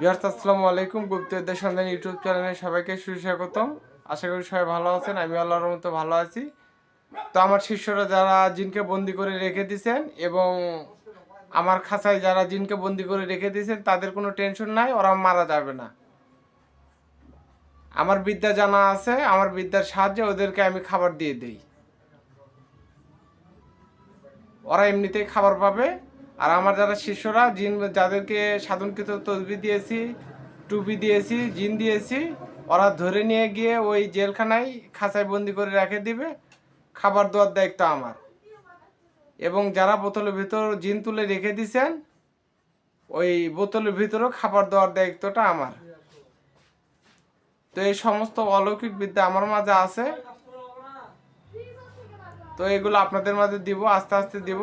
বিহার্স আসসালামু আলাইকুম। গুপ্তদের সন্ধান ইউটিউব চ্যানেলে সবাইকে সুস্বাগতম। আশা করি সবাই ভালো আছেন, আমি আল্লাহর মতো ভালো আছি। তো আমার শিষ্যরা যারা জিনকে বন্দি করে রেখে দিয়েছেন এবং আমার খাঁচায় যারা জিনকে বন্দি করে রেখে দিয়েছেন তাদের কোনো টেনশন নাই, ওরা মারা যাবে না। আমার বিদ্যা জানা আছে, আমার বিদ্যার সাহায্যে ওদেরকে আমি খাবার দিয়ে দিই। ওরা এমনিতেই খাবার পাবে আর আমার যারা শিষ্যরা, জিন, যাদেরকে সাধনকৃত তসবি দিয়েছি, টুপি দিয়েছি, জিন দিয়েছি, ওরা ধরে নিয়ে গিয়ে ওই জেলখানায় খাঁচায় বন্দি করে রেখে দিবে। খাবার দেওয়ার দায়িত্ব আমার। এবং যারা বোতলের ভিতর জিন তুলে রেখে দিছেন, ওই বোতলের ভিতরেও খাবার দেওয়ার দায়িত্বটা আমার। তো এই সমস্ত অলৌকিক বিদ্যা আমার মাঝে আছে। তো এগুলো আপনাদের মাঝে দিব, আস্তে আস্তে দিব।